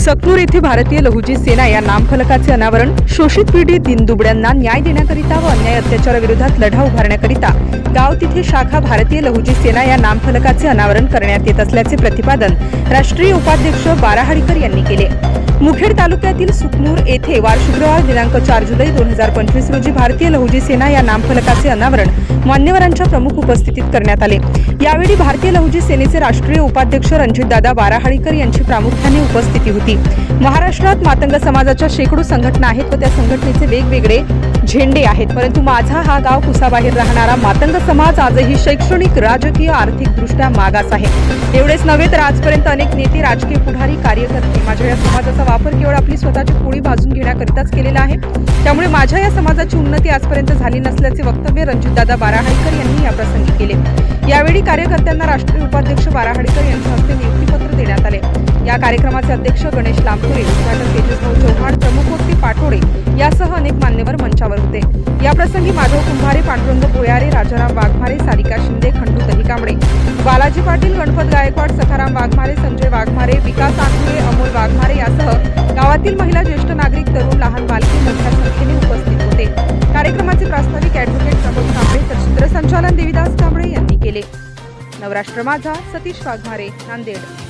सकनूर येथे भारतीय लहुजी सेना या नामफलकाचे अनावरण शोषित पिढी दिनदुबड्यांना न्याय देण्याकरिता व अन्याय अत्याचाराविरोधात लढा उभारण्याकरिता गाव तिथे शाखा भारतीय लहुजी सेना या नामफलकाचे अनावरण करण्यात येत असल्याचे प्रतिपादन राष्ट्रीय उपाध्यक्ष बाराहाडीकर यांनी केले. मुखेड तालुक्यातील सुकनूर येथे वार शुक्रवार दिनांक चार जुलै दोन हजार पंचवीस रोजी भारतीय लहुजी सेना या नामफलकाचे अनावरण मान्यवरांच्या प्रमुख उपस्थितीत करण्यात आले. यावेळी भारतीय लहुजी सेनेचे राष्ट्रीय उपाध्यक्ष रणजितदादा बाराहाडीकर यांची प्रामुख्याने उपस्थिती होती. महाराष्ट्रात मातंग समाजाच्या शेकडो संघटना आहेत व त्या संघटनेचे वेगवेगळे झेंडे आहेत. परंतु माझा हा गाव कुसाबाहेर राहणारा मातंग समाज आजही शैक्षणिक राजकीय आर्थिकदृष्ट्या मागास आहे. एवढेच नव्हे तर आजपर्यंत अनेक नेते राजकीय पुढारी कार्यकर्ते माझ्या या समाजाचा वापर केवळ आपली स्वतःची पोळी भाजून घेण्याकरिताच केलेला आहे. त्यामुळे माझ्या या समाजाची उन्नती आजपर्यंत झाली नसल्याचे वक्तव्य रणजितदादा बाराहाडीकर यांनी याप्रसंगी केले. यावेळी कार्यकर्त्यांना राष्ट्रीय उपाध्यक्ष बाराहाडीकर यांच्या या कार्यक्रमाचे अध्यक्ष गणेश लांबपुरे उद्घाटक तेजसभाऊ चव्हाण प्रमुख पाठोडे यासह अनेक मान्यवर मंचावर होते. याप्रसंगी माधव कुंभारे पांडुरंग भोयारे राजाराम वाघमारे सारिका शिंदे खंडू दहिकांबळे बालाजी पाटील गणपत गायकवाड सखाराम वाघमारे संजय वाघमारे विकास आंधुरे अमोल वाघमारे यासह गावातील महिला ज्येष्ठ नागरिक तरुण लहान बालकी मोठ्या संख्येने उपस्थित होते. कार्यक्रमाचे प्रास्ताविक अॅडव्होकेट प्रमोद कांबळे तर सूत्रसंचालन देविदास कांबळे यांनी केले. नवराष्ट्र माझा सतीश वाघमारे नांदेड.